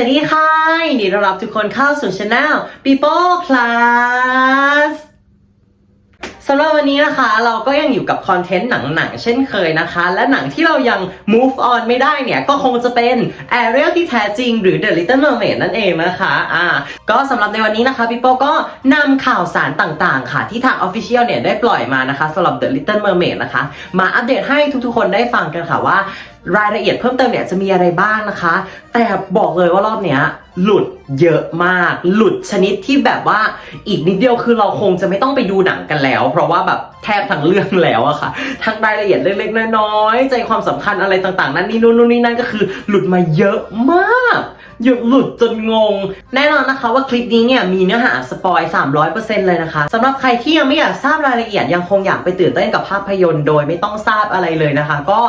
วัสดีค่ะยินดีต้อนรับทุกคนเข้าสู่ช anel People Plus สำหรับวันนี้นะคะ เราก็ยังอยู่กับคอนเทนต์หนังๆเช่นเคยนะคะ และหนังที่เรายัง move on ไม่ได้เนี่ย ก็คงจะเป็น Ariel ที่แท้จริง หรือ The Little Mermaid นั่นเองนะคะอ่าก็สำหรับในวันนี้นะคะ People ก็นำข่าวสารต่างๆ ค่ะ ที่ทาง Official เนี่ยได้ปล่อยมานะคะสำหรับ The Little Mermaid นะคะ มาอัปเดตให้ทุกๆคนได้ฟังกันค่ะว่า รายละเอียดเพิ่มเติมเนี่ยจะมีอะไรบ้างนะคะ แต่บอกเลยว่ารอบเนี้ยหลุดเยอะมาก หลุดชนิดที่แบบว่าอีกนิดเดียวคือเราคงจะไม่ต้องไปดูหนังกันแล้ว เพราะว่าแบบแทบทั้งเรื่องแล้วอะค่ะ ทั้งรายละเอียดเล็กๆน้อยๆใจความสำคัญอะไรต่างๆ นั่นนี่นู่นนี่นั่นก็คือ หลุดมาเยอะมาก หยุดหลุดจนงง แน่นอนนะคะว่าคลิปนี้เนี่ยมีเนื้อหาสปอย300%เลยนะคะสำหรับใครที่ยังไม่อยากทราบรายละเอียดยังคงอยากไปตื่นเต้นกับภาพยนตร์โดยไม่ต้องทราบอะไรเลยนะคะ ก็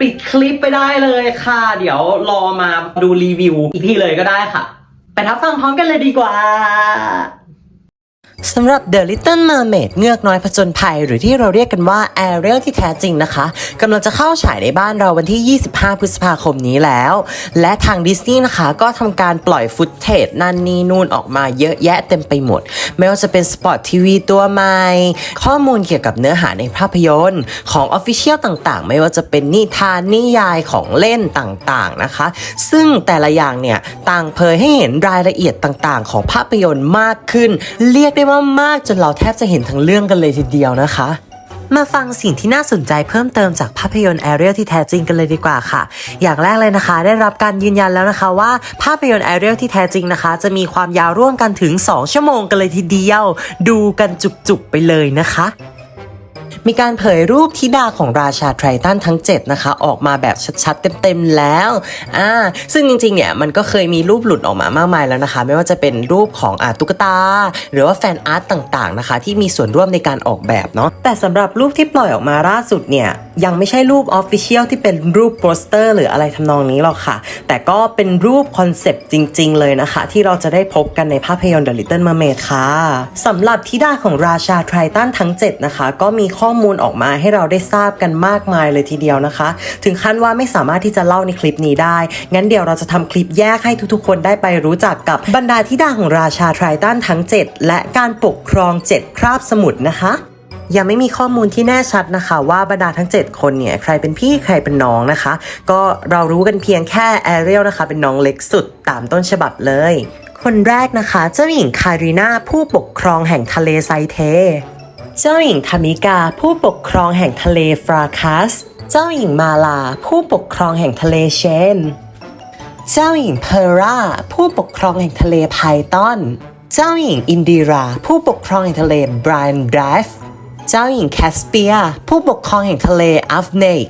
ปิดคลิปไปได้เลยค่ะ เดี๋ยวรอมาดูรีวิวอีกทีเลยก็ได้ค่ะ ไปทับฟังพร้อมกันเลยดีกว่า สำหรับ The Little Mermaid เงือกน้อยผจญภัย หรือที่เราเรียกกันว่า Ariel ที่แท้จริงนะคะกำลังจะเข้าฉายในบ้านเราวันที่ 25 พฤษภาคมนี้แล้ว และทางดิสนีย์นะคะ ก็ทำการปล่อยฟุตเทจนั่นนี่นู่นออกมาเยอะแยะเต็มไปหมด ไม่ว่าจะเป็นสปอตทีวีตัวใหม่ ข้อมูลเกี่ยวกับเนื้อหาในภาพยนตร์ของ Official ต่างๆ ไม่ว่าจะเป็นนิทานนิยายของเล่นต่างๆนะคะ ซึ่งแต่ละอย่างเนี่ยต่างเผยให้เห็นรายละเอียดต่างๆ ของภาพยนตร์มากขึ้น เรียกได้ว่ามากจนเราแทบจะเห็นทั้งเรื่องกันเลยทีเดียวนะคะ มาฟังสิ่งที่น่าสนใจเพิ่มเติมจากภาพยนตร์แอเรียลที่แท้จริงกันเลยดีกว่าค่ะ อย่างแรกเลยนะคะ ได้รับการยืนยันแล้วนะคะว่าภาพยนตร์แอเรียลที่แท้จริงนะคะ จะมีความยาวร่วมกันถึง 2 ชั่วโมงกันเลยทีเดียว ดูกันจุกๆไปเลยนะคะ มีการเผยรูปธิดาของราชาไทรตันทั้ง 7 นะคะ ออกมาแบบชัดๆ เต็มๆ แล้วอ่าซึ่งจริงๆ เนี่ย มันก็เคยมีรูปหลุดออกมามากมายแล้วนะคะ ไม่ว่าจะเป็นรูปของอาตุ๊กตา หรือว่าแฟนอาร์ตต่างๆ นะคะ ที่มีส่วนร่วมในการออกแบบเนาะแต่สำหรับรูปที่ปล่อยออกมาล่าสุดเนี่ยยังไม่ใช่รูปออฟฟิเชียลที่เป็นรูปโปสเตอร์ หรืออะไรทำนองนี้หรอกค่ะ แต่ก็เป็นรูปคอนเซปต์จริง ๆ เลยนะคะ ที่เราจะได้พบกันในภาพยนตร์ The Little Mermaid ค่ะสำหรับธิดาของราชาไทรตันทั้ง 7 นะคะ ก็มีข้อมูลออกมาให้เราได้ทราบกันมากมายเลยทีเดียวนะคะ ถึงขั้นว่าไม่สามารถที่จะเล่าในคลิปนี้ได้ งั้นเดี๋ยวเราจะทำคลิปแยกให้ทุกๆ คนได้ไปรู้จักกับบรรดาธิดาของราชาไทรตันทั้ง 7 และการปกครอง 7 คราบสมุทรนะคะยังไม่มีข้อมูลที่แน่ชัดนะคะ ว่าบรรดาทั้ง 7 คนเนี่ยใครเป็นพี่ใครเป็นน้องนะคะ ก็เรารู้กันเพียงแค่แอเรียลนะคะ เป็นน้องเล็กสุดตามต้นฉบับเลย คนแรกนะคะเจ้าหญิงคารีนาผู้ปกครองแห่งทะเลไซเท เจ้าหญิงธามิกาผู้ปกครองแห่งทะเลฟราคัส เจ้าหญิงมาลาผู้ปกครองแห่งทะเลเชน เจ้าหญิงเพอร่าผู้ปกครองแห่งทะเลไพตอน เจ้าหญิงอินดิรา ผู้ปกครองแห่งทะเลบรันดรฟเจ้าหญิงแคสเปีย ผู้ปกครองแห่งทะเลอัฟเนก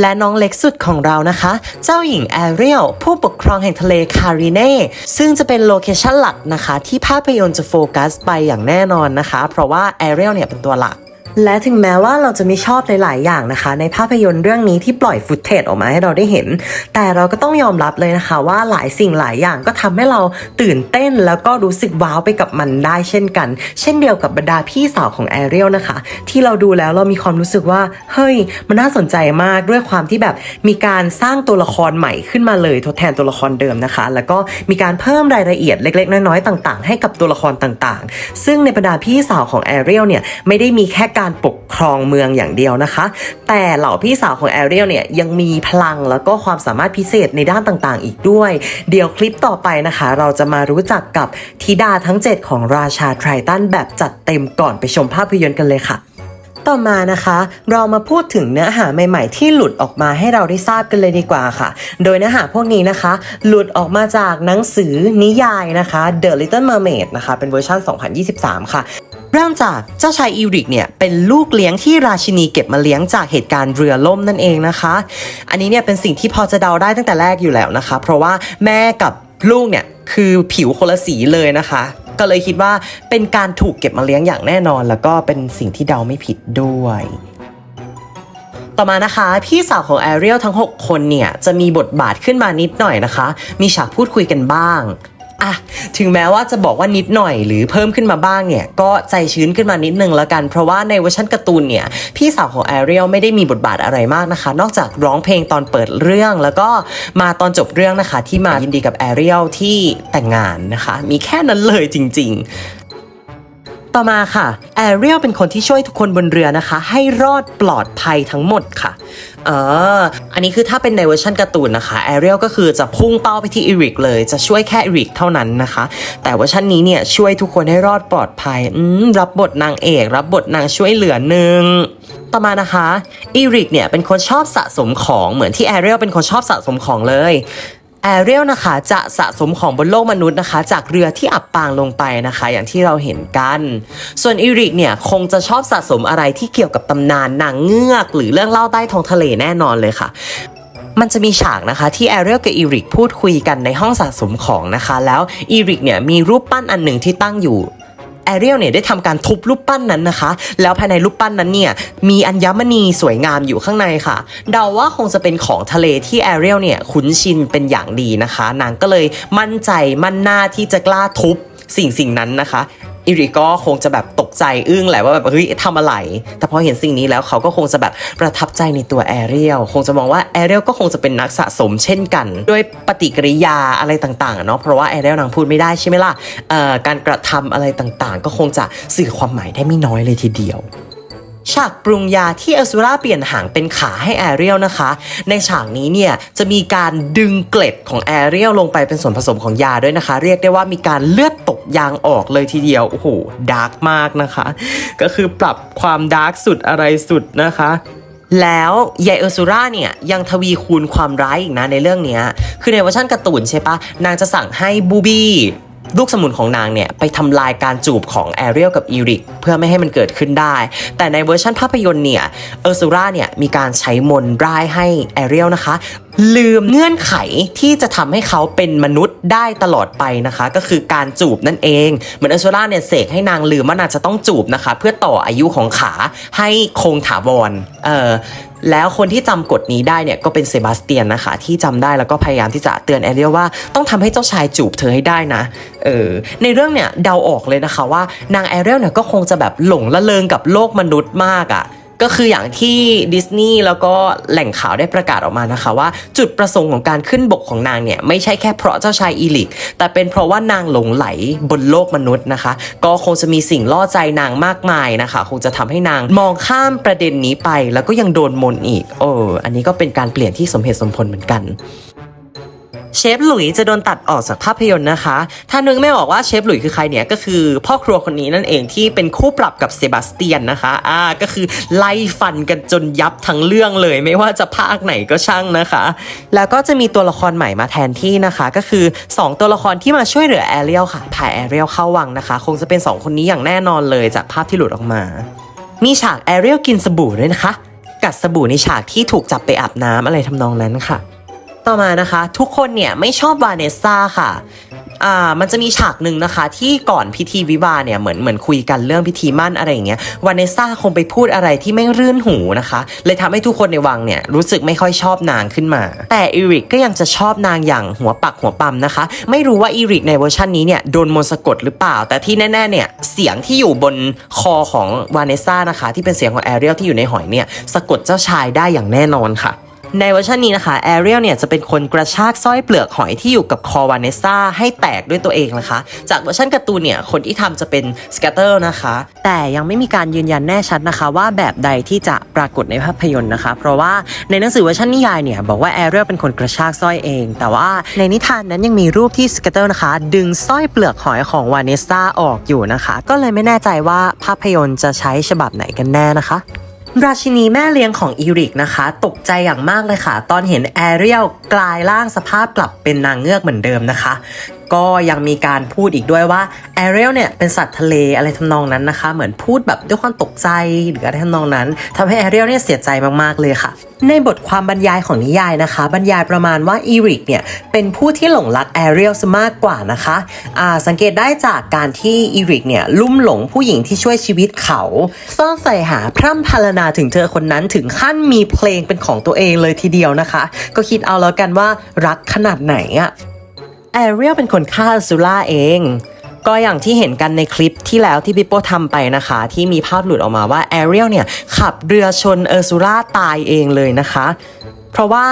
และน้องเล็กสุดของเรานะคะ เจ้าหญิงแอเรียลผู้ปกครองแห่งทะเลคาริเน่ซึ่งจะเป็นโลเคชั่นหลักนะคะ ที่ภาพยนตร์จะโฟกัสไปอย่างแน่นอนนะคะ เพราะว่าแอเรียลเนี่ยเป็นตัวหลัก และถึงแม้ว่าเราจะไม่ชอบหลายๆอย่างนะคะ ในภาพยนตร์เรื่องนี้ที่ปล่อยฟุตเทจออกมาให้เราได้เห็น แต่เราก็ต้องยอมรับเลยนะคะ ว่าหลายสิ่งหลายอย่างก็ทำให้เราตื่นเต้นแล้วก็รู้สึกว้าวไปกับมันได้เช่นกัน เช่นเดียวกับบรรดาพี่สาวของแอเรียลนะคะ ที่เราดูแล้วเรามีความรู้สึกว่า เฮ้ย มันน่าสนใจมากด้วยความที่แบบมีการสร้างตัวละครใหม่ขึ้นมาเลยทดแทนตัวละครเดิมนะคะ แล้วก็มีการเพิ่มรายละเอียดเล็ก ๆ น้อยๆต่าง ๆ ให้กับตัวละครต่างๆ ซึ่งในบรรดาพี่สาวของแอเรียลเนี่ยไม่ได้มีแค่การปกครองเมืองอย่างเดียวนะคะ แต่เหล่าพี่สาวของแอเรียลเนี่ยยังมีพลังแล้วก็ความสามารถพิเศษในด้านต่างๆ อีกด้วย เดี๋ยวคลิปต่อไปนะคะ เราจะมารู้จักกับธิดาทั้ง 7 ของราชาไทรตันแบบจัดเต็มก่อนไปชมภาพยนตร์กันเลยค่ะต่อมานะคะ เรามาพูดถึงเนื้อหาใหม่ ๆ ที่หลุดออกมาให้เราได้ทราบกันเลยดีกว่าค่ะ โดยเนื้อหาพวกนี้นะคะ หลุดออกมาจากหนังสือนิยายนะคะ The Little Mermaid นะคะ เป็นเวอร์ชัน2023 ค่ะ เริ่มจากเจ้าชายอีริกเนี่ยเป็นลูกเลี้ยงที่ราชินีเก็บมาเลี้ยงจากเหตุการณ์เรือล่มนั่นเองนะคะ อันนี้เนี่ยเป็นสิ่งที่พอจะเดาได้ตั้งแต่แรกอยู่แล้วนะคะ เพราะว่าแม่กับลูกเนี่ยคือผิวคนละสีเลยนะคะ ก็เลยคิดว่าเป็นการถูกเก็บมาเลี้ยงอย่างแน่นอน แล้วก็เป็นสิ่งที่เดาไม่ผิดด้วยต่อมานะคะพี่สาวของแอเรียลทั้ง 6 คนเนี่ยจะมีบทบาทขึ้นมานิดหน่อยนะคะ มีฉากพูดคุยกันบ้าง อะถึงแม้ว่าจะบอกว่านิดหน่อยหรือเพิ่มขึ้นมาบ้างเนี่ยก็ใจชื้นขึ้นมานิดนึงแล้วกัน เพราะว่าในเวอร์ชันการ์ตูนเนี่ยพี่สาวของแอเรียลไม่ได้มีบทบาทอะไรมากนะคะ นอกจากร้องเพลงตอนเปิดเรื่อง แล้วก็มาตอนจบเรื่องนะคะ ที่มายินดีกับแอเรียลที่แต่งงานนะคะ มีแค่นั้นเลยจริง ๆ ต่อมาค่ะแอเรียลเป็นคนที่ช่วยทุกคนบนเรือนะคะ ให้รอดปลอดภัยทั้งหมดค่ะเอออันนี้คือถ้าเป็นในเวอร์ชันการ์ตูนนะคะแอเรียลก็คือจะพุ่งเป้าไปที่อีริกเลยจะช่วยแค่อีริกเท่านั้นนะคะ แต่เวอร์ชันนี้เนี่ยช่วยทุกคนให้รอดปลอดภัยอืมรับบทนางเอก รับบทนางช่วยเหลือหนึ่งต่อมานะคะอีริกเนี่ยเป็นคนชอบสะสมของเหมือนที่แอเรียลเป็นคนชอบสะสมของเลย แอเรียลนะคะจะสะสมของบนโลกมนุษย์นะคะ จากเรือที่อับปางลงไปนะคะ อย่างที่เราเห็นกัน ส่วนอีริกเนี่ยคงจะชอบสะสมอะไรที่เกี่ยวกับตำนานนางเงือก หรือเรื่องเล่าใต้ท้องทะเลแน่นอนเลยค่ะมันจะมีฉากนะคะที่แอเรียลกับอีริกพูดคุยกันในห้องสะสมของนะคะ แล้วอีริกเนี่ยมีรูปปั้นอันหนึ่งที่ตั้งอยู่ แอเรียลเนี่ยได้ทำการทุบรูปปั้นนั้นนะคะ แล้วภายในรูปปั้นนั้นเนี่ยมีอัญมณีสวยงามอยู่ข้างในค่ะ เดาว่าคงจะเป็นของทะเลที่แอเรียลเนี่ยคุ้นชินเป็นอย่างดีนะคะ นางก็เลยมั่นใจมั่นหน้าที่จะกล้าทุบสิ่งสิ่งนั้นนะคะ อิริก็คงจะแบบตกใจอึ้งแหละว่าแบบเฮ้ยทำอะไร แต่พอเห็นสิ่งนี้แล้วเขาก็คงจะแบบประทับใจในตัวแอเรียลคงจะมองว่าแอเรียลก็คงจะเป็นนักสะสมเช่นกัน ด้วยปฏิกิริยาอะไรต่างๆเนาะเพราะว่าแอเรียลนางพูดไม่ได้ใช่ไหมล่ะการกระทำอะไรต่างๆ ก็คงจะสื่อความหมายได้ไม่น้อยเลยทีเดียว ฉากปรุงยาที่เอซูราเปลี่ยนหางเป็นขาให้แอเรียลนะคะ ในฉากนี้เนี่ยจะมีการดึงเกล็ดของแอเรียลลงไปเป็นส่วนผสมของยาด้วยนะคะ เรียกได้ว่ามีการเลือดตกยางออกเลยทีเดียว โอ้โหดาร์กมากนะคะ ก็คือปรับความดาร์กสุดอะไรสุดนะคะแล้วยายเออร์ซูราเนี่ยยังทวีคูณความร้ายอีกนะในเรื่องเนี้ยคือในเวอร์ชันการ์ตูนใช่ปะนางจะสั่งให้บูบี้ ลูกสมุนของนางเนี่ยไปทำลายการจูบของแอเรียลกับอีริกเพื่อไม่ให้มันเกิดขึ้นได้ แต่ในเวอร์ชันภาพยนตร์เนี่ยเออร์ซูราเนี่ยมีการใช้มนร่ายให้แอเรียลนะคะ ลืมเงื่อนไขที่จะทำให้เขาเป็นมนุษย์ได้ตลอดไปนะคะ ก็คือการจูบนั่นเอง เหมือนออร์ซูราเนี่ยเสกให้นางลืมว่านางจะต้องจูบนะคะ เพื่อต่ออายุของขาให้คงถาวรเออแล้วคนที่จำกฎนี้ได้เนี่ยก็เป็นเซบาสเตียนนะคะ ที่จำได้แล้วก็พยายามที่จะเตือนแอเรียลว่าต้องทำให้เจ้าชายจูบเธอให้ได้นะเออในเรื่องเนี่ยเดาออกเลยนะคะว่านางแอเรียลเนี่ยก็คงจะแบบหลงละเลงกับโลกมนุษย์มากอะ่ะ ก็คืออย่างที่ดิสนีย์แล้วก็แหล่งข่าวได้ประกาศออกมานะคะว่า จุดประสงค์ของการขึ้นบกของนางเนี่ยไม่ใช่แค่เพราะเจ้าชายอีลิก แต่เป็นเพราะว่านางหลงไหลบนโลกมนุษย์นะคะ ก็คงจะมีสิ่งล่อใจนางมากมายนะคะ คงจะทำให้นางมองข้ามประเด็นนี้ไป แล้วก็ยังโดนมนอีก โอ้อันนี้ก็เป็นการเปลี่ยนที่สมเหตุสมผลเหมือนกัน เชฟหลุยจะโดนตัดออกจากภาพยนตร์นะคะ ถ้านึกไม่ออกว่าเชฟหลุยคือใครเนี่ยก็คือพ่อครัวคนนี้นั่นเองที่เป็นคู่ปรับกับเซบาสเตียนนะคะ อ่าก็คือไล่ฟันกันจนยับทั้งเรื่องเลย ไม่ว่าจะภาคไหนก็ช่างนะคะ แล้วก็จะมีตัวละครใหม่มาแทนที่นะคะ ก็คือ 2 ตัวละครที่มาช่วยเหลือแอเรียลค่ะพาแอเรียลเข้าวังนะคะ คงจะเป็น 2 คนนี้อย่างแน่นอนเลยจากภาพที่หลุดออกมา มีฉากแอเรียลกินสบู่ด้วยนะคะ กัดสบู่ในฉากที่ถูกจับไปอาบน้ำอะไรทำนองนั้นค่ะ ต่อมานะคะ ทุกคนเนี่ยไม่ชอบวาเนสซ่าค่ะอ่ามันจะมีฉากหนึ่งนะคะ ที่ก่อนพิธีวิวาเนี่ยเหมือนเหมือนคุยกันเรื่องพิธีมั่นอะไรอย่างเงี้ยวานเนสซ่าคงไปพูดอะไรที่ไม่รื่นหูนะคะ เลยทำให้ทุกคนในวังเนี่ยรู้สึกไม่ค่อยชอบนางขึ้นมา แต่อีริกก็ยังจะชอบนางอย่างหัวปักหัวปั๊มนะคะ ไม่รู้ว่าอีริกในเวอร์ชันนี้เนี่ยโดนมนสะกดหรือเปล่า แต่ที่แน่ๆเนี่ยเสียงที่อยู่บนคอของวาเนสซ่านะคะ ที่เป็นเสียงของแอเรียลที่อยู่ในหอยเนี่ยสะกดเจ้าชายได้อย่างแน่นอนค่ะ ในเวอร์ชันนี้นะคะแอเรียลเนี่ยจะเป็นคนกระชากสร้อยเปลือกหอยที่อยู่กับคอวาเนสซ่าให้แตกด้วยตัวเองนะคะ จากเวอร์ชันการ์ตูนเนี่ยคนที่ทำจะเป็นสเกตเตอร์นะคะ แต่ยังไม่มีการยืนยันแน่ชัดนะคะ ว่าแบบใดที่จะปรากฏในภาพยนตร์นะคะ เพราะว่าในหนังสือเวอร์ชันนิยายเนี่ยบอกว่าแอเรียลเป็นคนกระชากสร้อยเอง แต่ว่าในนิทานนั้นยังมีรูปที่สเกตเตอร์นะคะ ดึงสร้อยเปลือกหอยของวาเนสซ่าออกอยู่นะคะ ก็เลยไม่แน่ใจว่าภาพยนตร์จะใช้ฉบับไหนกันแน่นะคะ ราชินีแม่เลี้ยงของอีริกนะคะ ตกใจอย่างมากเลยค่ะ ตอนเห็นแอเรียลกลายร่างสภาพกลับเป็นนางเงือกเหมือนเดิมนะคะ ก็ยังมีการพูดอีกด้วยว่าแอเรียลเนี่ยเป็นสัตว์ทะเลอะไรทำนองนั้นนะคะ เหมือนพูดแบบด้วยความตกใจหรืออะไรทำนองนั้นทำให้แอเรียลเนี่ยเสียใจมากๆเลยค่ะ ในบทความบรรยายของนิยายนะคะ บรรยายประมาณว่าอีริกเนี่ยเป็นผู้ที่หลงรักแอเรียลซะมากกว่านะคะอ่าสังเกตได้จากการที่อีริกเนี่ยลุ่มหลงผู้หญิงที่ช่วยชีวิตเขาซ่อนใส่หาพร่ำพรรณนาถึงเธอคนนั้นถึงขั้นมีเพลงเป็นของตัวเองเลยทีเดียวนะคะ ก็คิดเอาแล้วกันว่ารักขนาดไหนอะแอเรียลเป็นคนฆ่าเออร์ซูล่าเอง ก็อย่างที่เห็นกันในคลิปที่แล้วที่พี่โป้ทำไปนะคะ ที่มีภาพหลุดออกมาว่าแอเรียลเนี่ยขับเรือชนเออร์ซูล่าตายเองเลยนะคะ เพราะว่า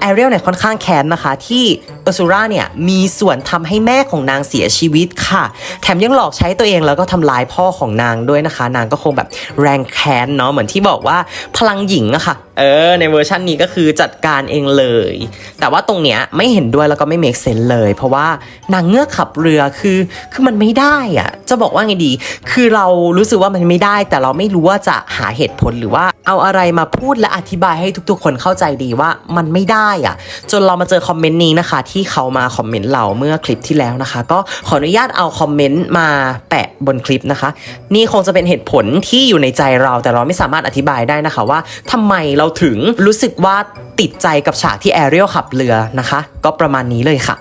แอเรียลเนี่ยค่อนข้างแค้นนะคะที่เออซูราเนี่ยมีส่วนทำให้แม่ของนางเสียชีวิตค่ะ แถมยังหลอกใช้ตัวเองแล้วก็ทำลายพ่อของนางด้วยนะคะ นางก็คงแบบแรงแค้นเนาะเหมือนที่บอกว่าพลังหญิงอะค่ะเออในเวอร์ชันนี้ก็คือจัดการเองเลย แต่ว่าตรงเนี้ยไม่เห็นด้วยแล้วก็ไม่เมคเซนเลย เพราะว่านางเงือกขับเรือคือคือมันไม่ได้อะจะบอกว่าไงดี คือเรารู้สึกว่ามันไม่ได้ แต่เราไม่รู้ว่าจะหาเหตุผลหรือว่าเอาอะไรมาพูดและอธิบายให้ทุกๆ คนเข้าใจดีว่ามันไม่ได้อะจนเรามาเจอคอมเมนต์นี้นะคะ ที่เขามาคอมเมนต์เราเมื่อคลิปที่แล้วนะคะ ก็ขออนุญาตเอาคอมเมนต์มาแปะบนคลิปนะคะ นี่คงจะเป็นเหตุผลที่อยู่ในใจเรา แต่เราไม่สามารถอธิบายได้นะคะว่าทำไมเราถึงรู้สึกว่าติดใจกับฉากที่แอเรียลขับเรือนะคะ ก็ประมาณนี้เลยค่ะ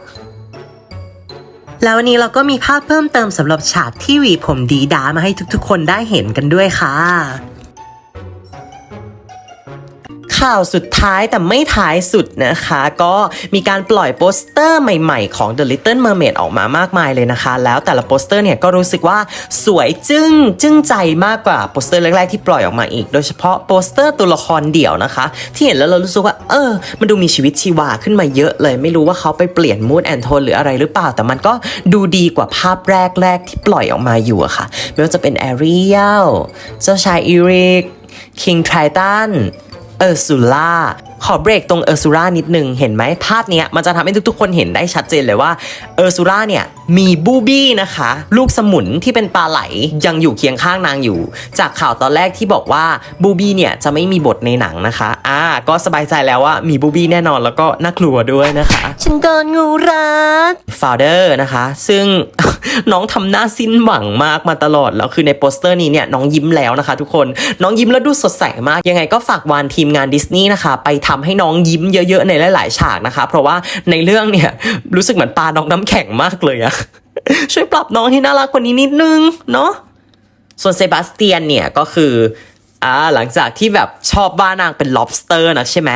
แล้ววันนี้เราก็มีภาพเพิ่มเติมสำหรับฉากที่หวีผมดีดามาให้ทุกๆ คนได้เห็นกันด้วยค่ะ ข่าวสุดท้ายแต่ไม่ท้ายสุดนะคะ ก็มีการปล่อยโปสเตอร์ใหม่ๆของ The Little Mermaid ออกมามากมายเลยนะคะ แล้วแต่ละโปสเตอร์เนี่ยก็รู้สึกว่าสวยจึ้งจึ้งใจมากกว่าโปสเตอร์แรกๆที่ปล่อยออกมาอีก โดยเฉพาะโปสเตอร์ตัวละครเดี่ยวนะคะ ที่เห็นแล้วเรารู้สึกว่า เออ มันดูมีชีวิตชีวาขึ้นมาเยอะเลย ไม่รู้ว่าเขาไปเปลี่ยนมูดแอนโทนหรืออะไรหรือเปล่า แต่มันก็ดูดีกว่าภาพแรกๆที่ปล่อยออกมาอยู่อะค่ะไม่ว่าจะเป็นแอรียลเจ้าชายอีริกคิงไททัน เออร์ซูล่า ขอเบรกตรงเออร์ซูล่านิดนึงเห็นไหมภาพเนี้ยมันจะทำให้ทุกๆคนเห็นได้ชัดเจนเลยว่าเออร์ซูล่าเนี่ยมีบูบี้นะคะ ลูกสมุนที่เป็นปลาไหลยังอยู่เคียงข้างนางอยู่ จากข่าวตอนแรกที่บอกว่าบูบี้เนี่ยจะไม่มีบทในหนังนะคะอ่าก็สบายใจแล้วว่ามีบูบี้แน่นอนแล้วก็น่ากลัวด้วยนะคะฉันโดนงูรัดฟาวเดอร์นะคะ ซึ่งน้องทำหน้าสิ้นหวังมากมาตลอดแล้วคือในโปสเตอร์นี้เนี่ยน้องยิ้มแล้วนะคะ ทุกคนน้องยิ้มแล้วดูสดใสมากยังไงก็ฝากวานทีมงานดิสนีย์นะคะไปทำให้น้องยิ้มเยอะๆในหลายๆฉากนะคะ เพราะว่าในเรื่องเนี่ยรู้สึกเหมือนปลาน้องน้ำแข็งมากเลยอะช่วยปรับน้องให้น่ารักกว่านี้นิดนึงเนาะส่วนเซบาสเตียนเนี่ยก็คืออ่าหลังจากที่แบบชอบบ้านางเป็น lobster นะใช่ไหม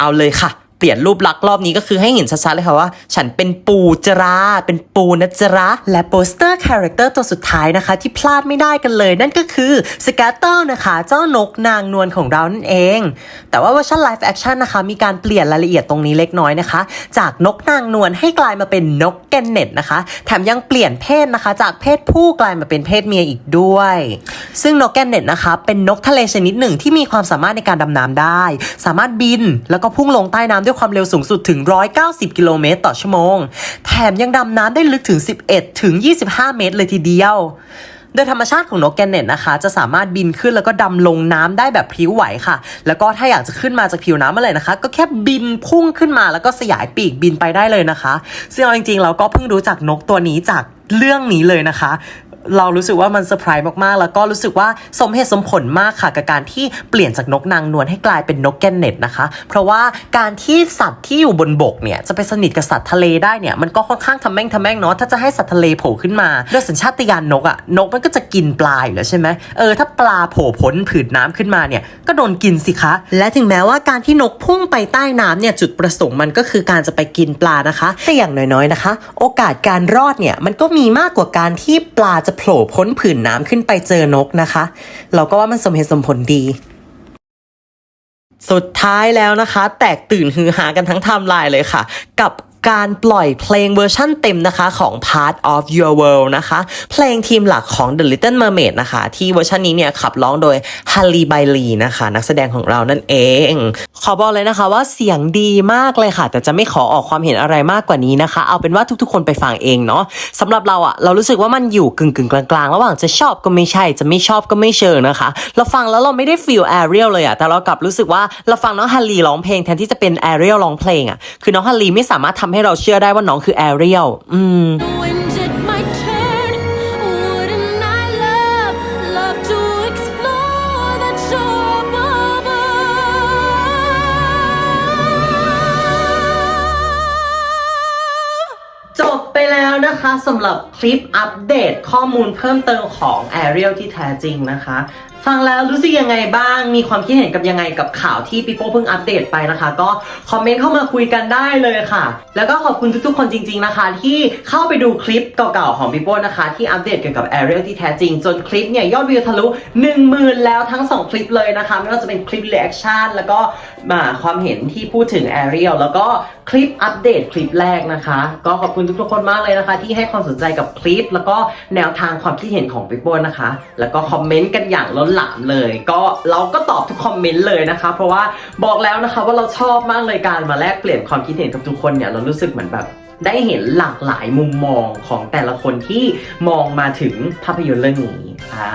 เอาเลยค่ะ เปลี่ยนรูปลักษณ์รอบนี้ก็คือให้เห็นชัดๆเลยค่ะว่า ฉันเป็นปูจราเป็นปูนะจระและโปสเตอร์คาแรคเตอร์ตัวสุดท้ายนะคะ ที่พลาดไม่ได้กันเลย นั่นก็คือสกาเตอร์นะคะเจ้านกนางนวลของเรานั่นเอง แต่ว่าเวอร์ชันไลฟ์แอคชั่นนะคะมีการเปลี่ยนรายละเอียดตรงนี้เล็กน้อยนะคะ จากนกนางนวลให้กลายมาเป็นนกแกนเน็ตนะคะ แถมยังเปลี่ยนเพศนะคะ จากเพศผู้กลายมาเป็นเพศเมียอีกด้วย ซึ่งนกแกนเน็ตนะคะเป็นนกทะเลชนิดหนึ่งที่มีความสามารถในการดำน้ำได้ สามารถบินแล้วก็พุ่งลงใต้น้ำด้วยความเร็วสูงสุดถึง 190 กิโลเมตรต่อชั่วโมง แถมยังดำน้ำได้ลึกถึง 11 ถึง 25 เมตรเลยทีเดียวโดยธรรมชาติของนกแกนเน็ตนะคะ จะสามารถบินขึ้นแล้วก็ดำลงน้ำได้แบบพลิ้วไหวค่ะ แล้วก็ถ้าอยากจะขึ้นมาจากผิวน้ำมื่อไรนะคะ ก็แค่บินพุ่งขึ้นมาแล้วก็สยายปีกบินไปได้เลยนะคะ ซึ่งเอาจริงๆ เราก็เพิ่งรู้จักนกตัวนี้จากเรื่องนี้เลยนะคะ เรารู้สึกว่ามันเซอร์ไพรส์มากๆ แล้วก็รู้สึกว่าสมเหตุสมผลมากค่ะกับการที่เปลี่ยนจากนกนางนวลให้กลายเป็นนกแกนเน็ตนะคะ เพราะว่าการที่สัตว์ที่อยู่บนบกเนี่ยจะไปสนิทกับสัตว์ทะเลได้เนี่ยมันก็ค่อนข้างทำแม่งทำแม่งเนาะถ้าจะให้สัตว์ทะเลโผล่ขึ้นมาด้วยสัญชาตญาณนกอะนกมันก็จะกินปลาอยู่แล้วใช่ไหมเออถ้าปลาโผล่พ้นผืนน้ำขึ้นมาเนี่ยก็โดนกินสิคะ และถึงแม้ว่าการที่นกพุ่งไปใต้น้ำเนี่ยจุดประสงค์มันก็คือการจะไปกินปลานะคะแต่อย่างน้อยๆนะคะ โอกาสการรอดเนี่ยมันก็มีมากกว่าการที่ปลาจะโผล่พ้นผืนน้ำขึ้นไปเจอนกนะคะ เราก็ว่ามันสมเหตุสมผลดี สุดท้ายแล้วนะคะ แตกตื่นฮือฮากันทั้งไทม์ไลน์เลยค่ะ กับ การปล่อยเพลงเวอร์ชั่นเต็มนะคะของ Part of Your World นะคะ เพลงทีมหลักของ The Little Mermaid นะคะ ที่เวอร์ชันนี้เนี่ยขับร้องโดย Halle Bailey นะคะ นักแสดงของเรานั่นเอง ขอบอกเลยนะคะว่าเสียงดีมากเลยค่ะ แต่จะไม่ขอออกความเห็นอะไรมากกว่านี้นะคะ เอาเป็นว่าทุกๆ คนไปฟังเองเนาะสำหรับเราอะเรารู้สึกว่ามันอยู่กึ่งกึ่งๆกลางๆ ระหว่างจะชอบก็ไม่ใช่ จะไม่ชอบก็ไม่เชิงนะคะ เราฟังแล้วเราไม่ได้ฟีลแอเรียลเลยอะแต่เรากลับรู้สึกว่าเราฟังน้องฮันลีร้องเพลงแทนที่จะเป็นแอเรียลร้องเพลงอะคือน้องฮันลีไม่สามารถทำให้เราเชื่อได้ว่าน้องคือแอเรียลอืม When did my turn? Wouldn't I love, love to explore that shore above? จบไปแล้วนะคะสำหรับคลิปอัปเดตข้อมูลเพิ่มเติมของ Ariel ที่แท้จริงนะคะ ฟังแล้วรู้สึกยังไงบ้าง มีความคิดเห็นกับยังไงกับข่าวที่ปีโป้เพิ่งอัปเดตไปนะคะ ก็คอมเมนต์เข้ามาคุยกันได้เลยค่ะ แล้วก็ขอบคุณทุกๆคนจริง ๆนะคะ ที่เข้าไปดูคลิปเก่าๆของปีโป้นะคะ ที่อัปเดตเกี่ยวกับ Ariel ที่แท้จริง จนคลิปเนี่ยยอดวิวทะลุ10,000 แล้วทั้ง 2 คลิปเลยนะคะ ไม่ว่าจะเป็นคลิป reaction แล้วก็มาความเห็นที่พูดถึง Ariel แล้วก็คลิปอัปเดตคลิปแรกนะคะ ก็ขอบคุณทุกๆคนมากเลยนะคะ ที่ให้ความสนใจกับคลิป แล้วก็แนวทางความคิดเห็นของพี่โป้นะคะ แล้วก็คอมเมนต์กันอย่างล้นหลามเลย ก็เราก็ตอบทุกคอมเมนต์เลยนะคะ เพราะว่าบอกแล้วนะคะว่าเราชอบมากเลยการมาแลกเปลี่ยนความคิดเห็นกับทุกคนเนี่ยเรารู้สึกเหมือนแบบได้เห็นหลากหลายมุมมองของแต่ละคนที่มองมาถึงภาพยนตร์เรื่องนี้อ่า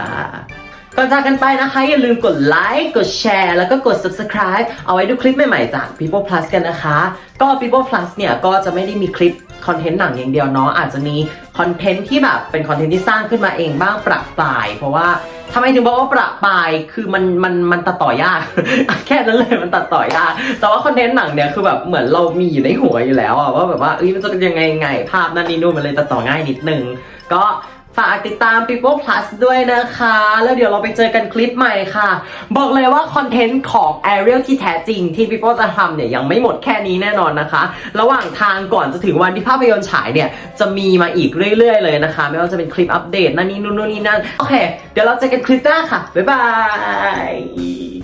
ก่อนจากกันไปนะคะ อย่าลืมกดไลค์กดแชร์แล้วก็กด subscribe เอาไว้ดูคลิปใหม่ๆจาก People Plus กันนะคะ ก็ People Plus เนี่ย ก็จะไม่ได้มีคลิป คอนเทนต์หนังอย่างเดียวเนาะอาจจะมีคอนเทนต์ที่แบบเป็นคอนเทนต์ที่สร้างขึ้นมาเองบ้างประปราย เพราะว่าทำไมถึงบอกว่าประปรายคือมันมันมันตัดต่อยาก แค่นั้นเลยมันตัดต่อยาก แต่ว่าคอนเทนต์หนังเนี่ยคือแบบเหมือนเรามีอยู่ในหัวอยู่แล้วอะว่าแบบว่าเอ้ยมันจะเป็นยังไงไง ภาพนั่นนี่นู่นมันเลยตัดต่อง่ายนิดนึงก็ ฝากติดตาม People Plus ด้วยนะคะ แล้วเดี๋ยวเราไปเจอกันคลิปใหม่ค่ะ บอกเลยว่าคอนเทนต์ของ Ariel ที่แท้จริงที่ People จะทำเนี่ยยังไม่หมดแค่นี้แน่นอนนะคะ ระหว่างทางก่อนจะถึงวันที่ภาพยนตร์ฉายเนี่ย จะมีมาอีกเรื่อย ๆ เลยนะคะ ไม่ว่าจะเป็นคลิปอัปเดตนั่นนี่นู่นนี่นั่น โอเค เดี๋ยวเราเจอกันคลิปหน้าค่ะ บ๊ายบาย